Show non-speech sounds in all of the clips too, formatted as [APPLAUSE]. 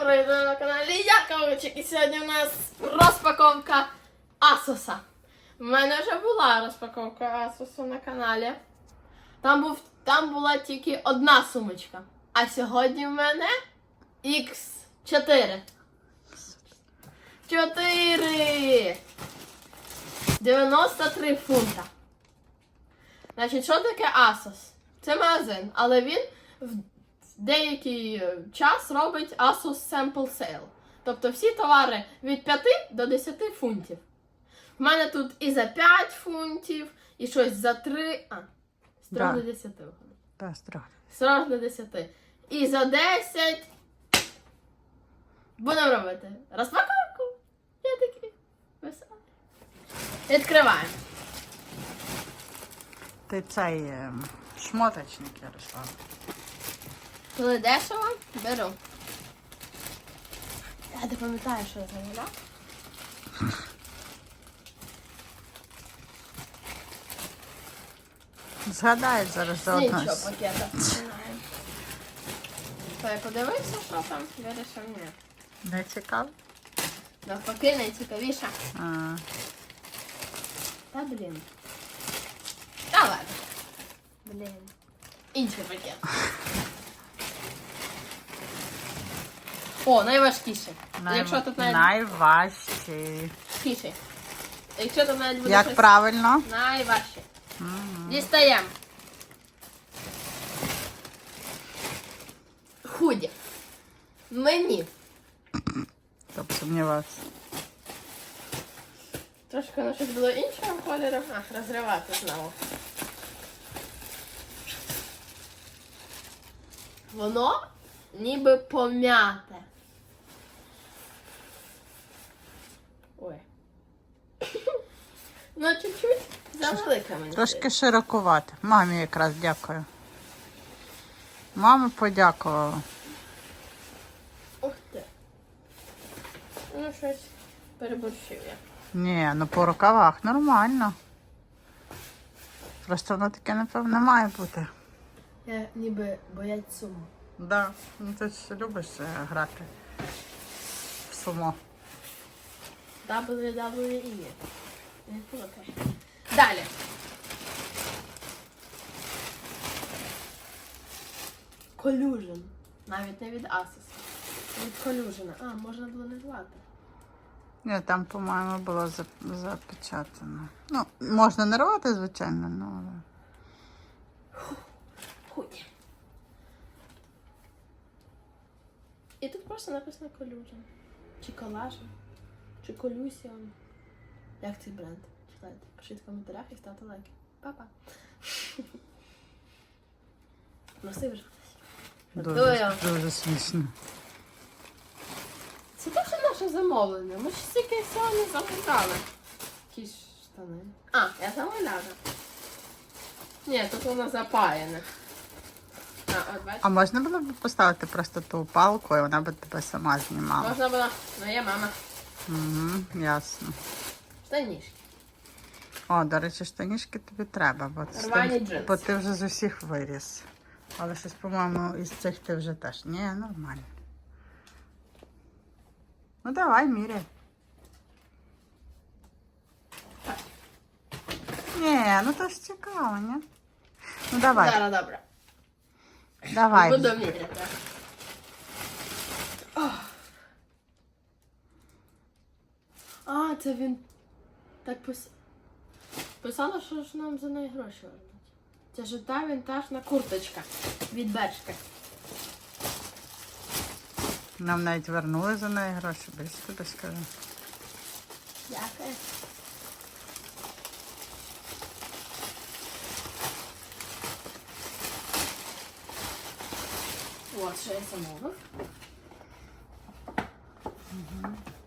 Привіт ви на каналі я Кавичик і сьогодні у нас розпаковка Асоса. У мене вже була розпаковка Асосу на каналі. Там, був, там була тільки одна сумочка. А сьогодні в мене X4. 4! 93 фунта. Значить, що таке Asos? Це магазин, але він в деякий е, час робить Asus Sample Sale. Тобто всі товари від 5 до 10 фунтів. У мене тут і за 5 фунтів, і щось за 3. А, з 3 Да. до 10 виходить. Та страх. З 3 до 10. І за 10. Будемо робити розпаковку. Я такий веселий. Відкриваємо. Ти цей е, шмоточник, Ярослав. Коли дешево, беру. Я не пам'ятаю, що я замовляв. Згадай зараз З заодно. іншого пакета. То я подивився, що там, вирішив ні. Не цікаво? Навпаки, найцікавіше. А, Та блін. Та ладно. Блін. Інший пакет. О, найважкіший. най... Якщо тут навіть Найважчий. важкіший. Якщо тут навіть буде Як щось правильно? найважче. Дістаємо. Худі. Мені. Тобто сумнівався. Трошки воно щось було іншого кольору. А, розривати знову. Воно ніби пом'яте. Ой. [COUGHS] Ну, чуть-чуть завелика мені. Трошки широкувати. Мамі якраз дякую. Мама подякувала. Ух ти. Ну, щось переборщив я. Ні, ну по рукавах нормально. Просто воно таке, напевно, має бути. Я ніби боять суму. Да. Ну ти ж любиш е, грати в сумо. WWE. Не плутай. Далі. Collusion. Навіть не від Asus. Від Collusion. А, можна було не звати. Ні, там, по-моєму, було запечатано. Ну, можна не рвати, звичайно, ну, але. Хуй. І тут просто написано Collusion. Чи Collagen. Чи Collusion. Як цей бренд? Читайте. Пишіть в коментарях і ставте лайки. Па-па. [LAUGHS] Вже. Дуже, дуже смішно. Наше замовлення. Ми ж стільки всього не замовляли. Якісь штани. А, я замовляла. Ні, тут воно запаяне. А, от. А можна було б поставити просто ту палку, і вона б тебе сама знімала. Можна було. Ну, є мама. Угу, ясно. Штанішки. О, до речі, штанішки тобі треба, бо, з Рвані джинси. бо ти вже з усіх виріс. Але щось, по-моєму, із цих ти вже теж. Ні, нормально. Ну давай, міряй. Ні, ну то ж цікаво, ні? Ну давай, Зараз добре. давай. Буду міряти. А, це він так пис... писало, що ж нам за неї гроші вернуть. Це ж та вінтажна курточка від Бершки. Нам навіть вернули за неї гроші, без тобі скажу. Дякую. От, що я замовив.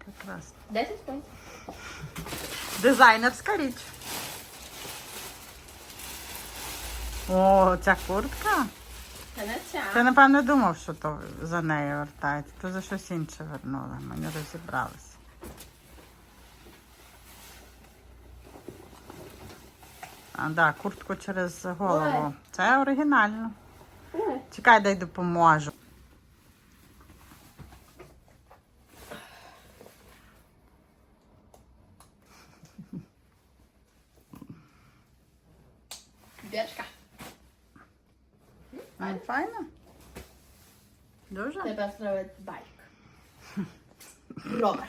Прекрасно. 10 фунтів. Дизайнерська річ. О, ця куртка. Це не ця. Ти, напевно, думав, що то за нею вертається. То за щось інше вернули. Ми не розібралися. А, да, куртку через голову. Ой. Це оригінально. Чекай, дай допоможу. Дірка. Ну, Файно? Дуже? Тепер треба байк. Ровер.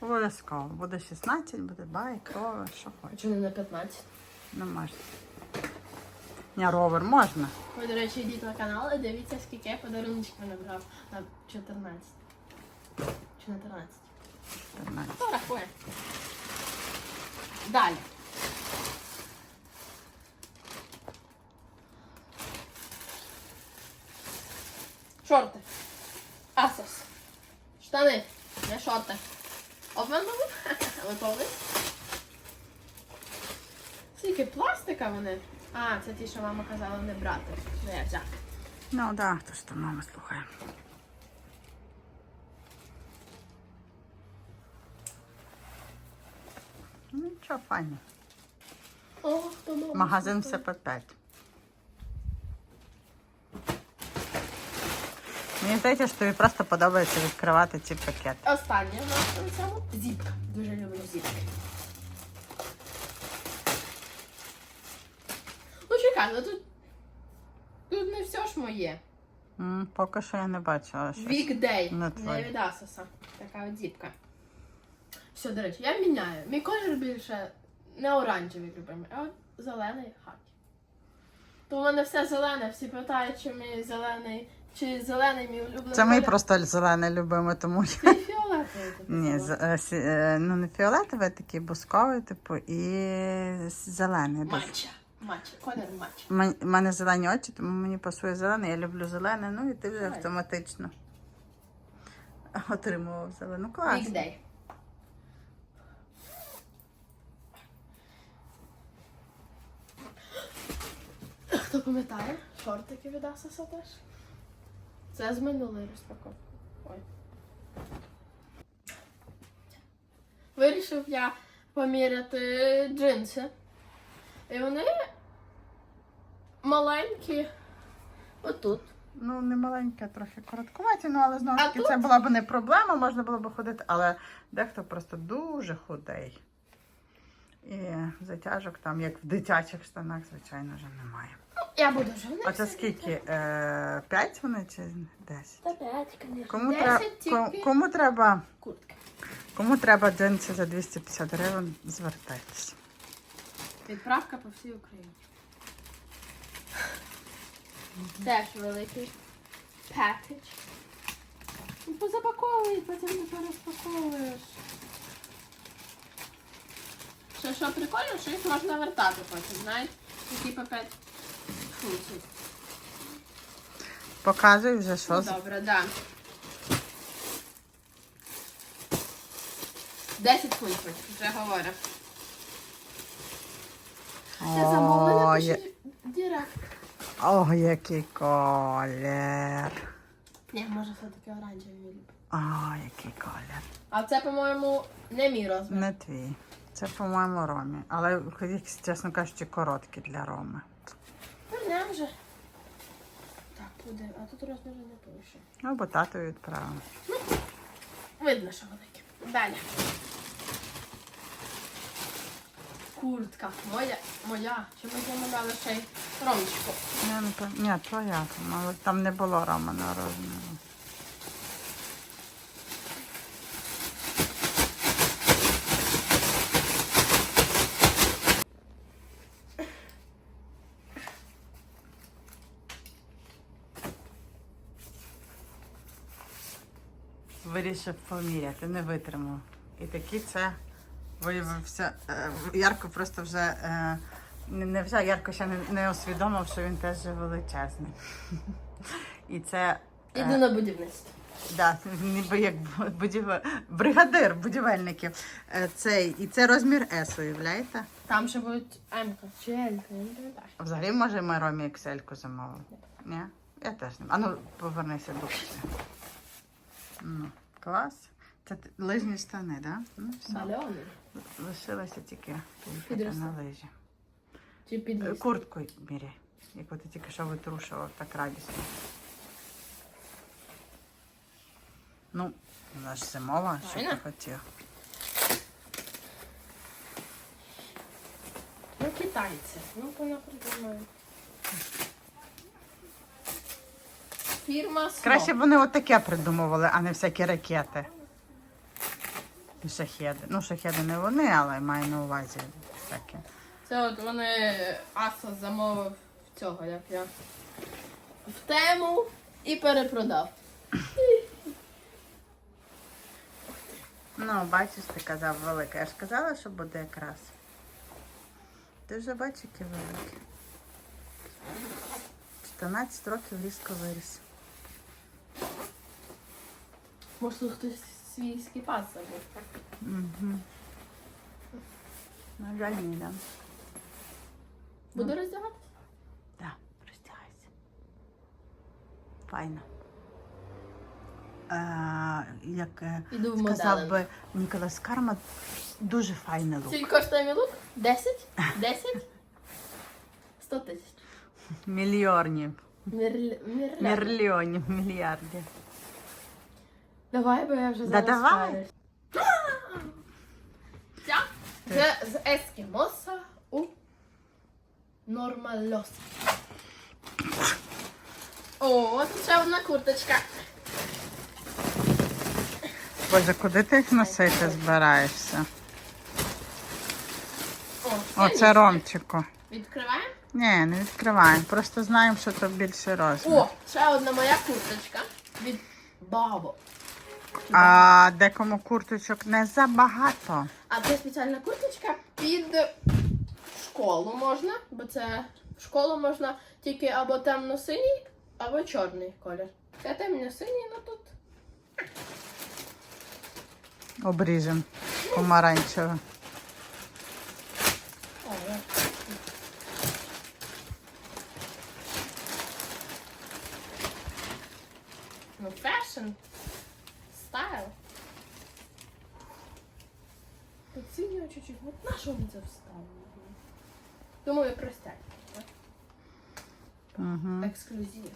Обов'язково. Буде 16, буде байк, ровер, що хочеш. Чи не на 15? Не можна. Ні, ровер можна. Ви, до речі, йдіть на канал і дивіться, скільки я подаруночків набрав на 14. Чи на 13? 14. Ну, рахує. Далі. Шорти. Асос. Штани. Не шорти. Обманули? Але [LAUGHS] повний. Скільки пластика вони? А, це ті, що мама казала не брати. Ну я взяв. Ну так, да, ж там мама слухає. Нічого, файно. О, хто мама. Магазин все по 5. Мені здається, що тобі просто подобається відкривати ці пакети. Останнє в нас на цьому зіпка. Дуже люблю зіпки. Ну чекай, ну тут. Тут не все ж моє. М, поки що я не бачила щось. Вікдей. Не Не твоє. від Асоса. Така от зіпка. Все, до речі, я міняю. Мій колір більше не оранжевий любимий, а от зелений хакі. То в мене все зелене, всі питають, чи мій зелений, чи зелений мій улюблений. Це мій колір. просто зелений любимий, тому що. Ти фіолетовий. ти Ні, казала. е, сі- е, ну не фіолетовий, а такий бусковий, типу, і зелений. дуже. Матча. Матча. Колір матча. Мен- У мене зелені очі, тому мені пасує зелений. Я люблю зелене, ну і ти вже автоматично отримував зелену клас. Вікдей. Хто пам'ятає? Шортики від Асоса теж. Це з минулої розпаковки. Ой. Вирішив я поміряти джинси. І вони маленькі. Отут. Ну, не маленьке, трохи короткуваті, ну але знову ж таки тут? це була б не проблема, можна було б ходити, але дехто просто дуже худий. І затяжок там, як в дитячих штанах, звичайно, вже немає. Я буду них. Оце скільки? Е, П'ять вони чи десять? Та п'ять, звісно. Кому, Десять треба, тільки кому треба куртки. Кому треба джинси за 250 гривень, звертайтеся. Відправка по всій Україні. Теж великий пакетж. Ну, Позапаковуй, потім не переспаковуєш. Що, що прикольно, що їх можна вертати потім, знаєте? Такі по 5. Показуй вже, що добре, да. 10 фунтів, вже говорю. Це замовлення О, пиши директ. О, який колір. Ні, може все-таки оранжевий люблю. О, який колір. А це, по-моєму, не мій розмір. Не твій. Це, по-моєму, Ромі. Але, чесно кажучи, короткі для Роми. Ну, не вже. Так, буде. А тут розмір не пише. Ну, бо тату відправив. Видно, що велике. Далі. Куртка. Моя. Моя. Чи ми замовляли ще й ромочку? Не пам- Ні, твоя, але там не було Романого розміру. Вирішив поміряти, не витримав. І такий це виявився. е, Ярко просто вже е, не, вже Ярко ще не, усвідомив, що він теж величезний. І це е, Іду на будівництво. да, ніби як будів... бригадир будівельників. Цей, і це розмір S, уявляєте? Там ще будуть М-ка чи пам'ятаю. Взагалі, може, ми Ромі Excel замовили? Ні? Я теж не. А ну, повернися до. Ну, клас. Це лижні штани, так? Да? Ну, все. Бальони. Лишилося тільки поїхати на лижі. Чи підліз? Куртку міряй. Як ти тільки що витрушував, так радісно. Ну, вона ж зимова, що ти хотів. Ну, китайці. Ну, вона придумає. Фірма Сно. Краще б вони отаке придумували, а не всякі ракети. І шахеди. Ну, шахеди не вони, але маю на увазі всякі. Це от вони Asos замовив цього, як я. В тему і перепродав. Ну, бачиш, ти казав велике. Я ж казала, що буде якраз. Ти вже бачиш, які великі. 14 років різко виріс. Може, тут хтось свій скіпас забув. Угу. На жаль, ні, да. Буду роздягатися? Да, роздягайся. Файно. Е, як е, Іду в сказав би Ніколас Карма, дуже файний лук. Скільки коштує мій лук? 10? 10? 100 тисяч. Мільйонів. Мільйонів, мільярдів. Давай, бо я вже Да зараз давай. [GASPS] Ця це з ескімоса у нормальоса. О, тут ще одна курточка. Боже, куди ти їх носити збираєшся? О, Оце синій. Ромчику. Відкриваємо. Ні, не відкриваємо. Просто знаємо, що то більше розмір. О, ще одна моя курточка від Бабо. А декому курточок не забагато. А це спеціальна курточка під школу можна, бо це в школу можна тільки або темно-синій, або чорний колір. Це темно-синій, ну тут. Обріжем помаранчево. Ну, фешн, чуть-чуть. От на що ви це? Думаю, простять. Угу. Ексклюзив.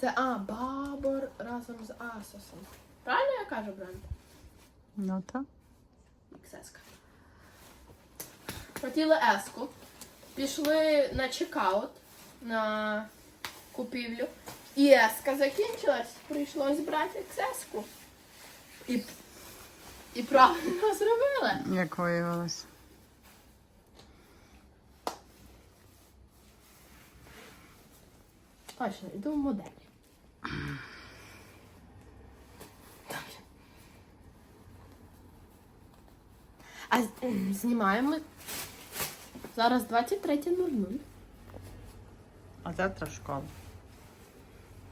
Це а, Бабор разом з Асосом. Правильно я кажу, бренд? Ну так. XS. Хотіли еску. Пішли на чекаут на купівлю. І еска закінчилась. Прийшлось брати XS-ку. І, і правильно зробили. Як виявилось. Точно, йду в моделі. Добре. А з- м, знімаємо зараз 23.00. А завтра в школу.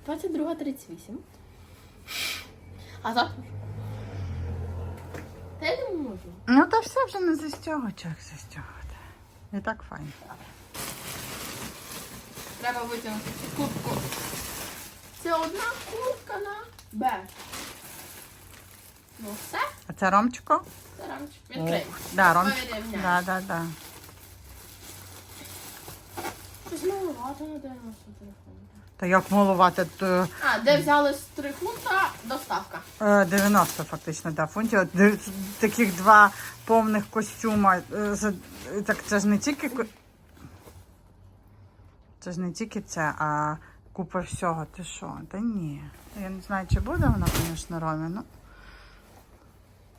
22.38. А завтра? Я не можу. Ну то все вже не застягувати, як застягувати. І так файно. Треба витягнути цю куртку. Це одна куртка на Б. Ну все, А це Ромчико? це рамочок. Відкрий. Да. Порівняй. Да, да, да. Щось маловато на 90 телефону. Та як малувати, то А, де взяли з 3 фунта доставка. е, 90 фактично, да, фунтів. От ди- Таких два повних костюма. е, за- Так це ж не тільки. ко- Це ж не тільки це, а купа всього. Ти що? Та ні. Я не знаю, чи буде вона, звісно, Ромі, ну.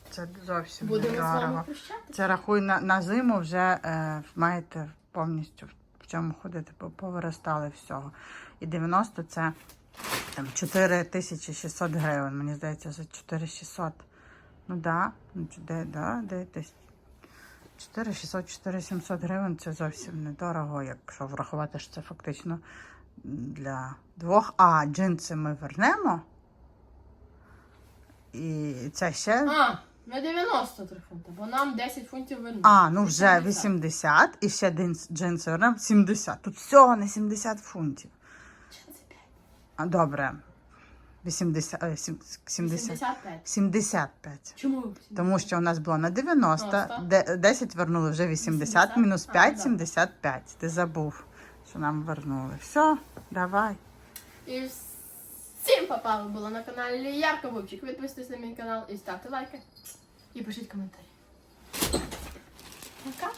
Це зовсім Будемо з вами недорого. прощатися. Це рахуй на, на зиму вже е, маєте повністю в цьому ходити, бо повиростали всього. І 90 це там 4600 гривень. Мені здається, за 4600. Ну да, ну де, да, де десь 4600, 4700 гривень це зовсім недорого, якщо врахувати, що це фактично для двох. А джинси ми вернемо. І це ще. А, на 93 фунти, бо нам 10 фунтів вернули. А, ну вже 80. 80 і ще джинси вернемо 70. Тут всього на 70 фунтів. А, добре. 80, е, сім- 70, 75. 75. Чому? Тому що у нас було на 90, 90. де- 10 вернули вже 80, 80. мінус А, 5, да. 75. Ти забув, що нам вернули. Все, давай. І всім папа ви були на каналі Ярко Вовчик. Підписуйтесь на мій канал і ставте лайки. І пишіть коментарі. Пока!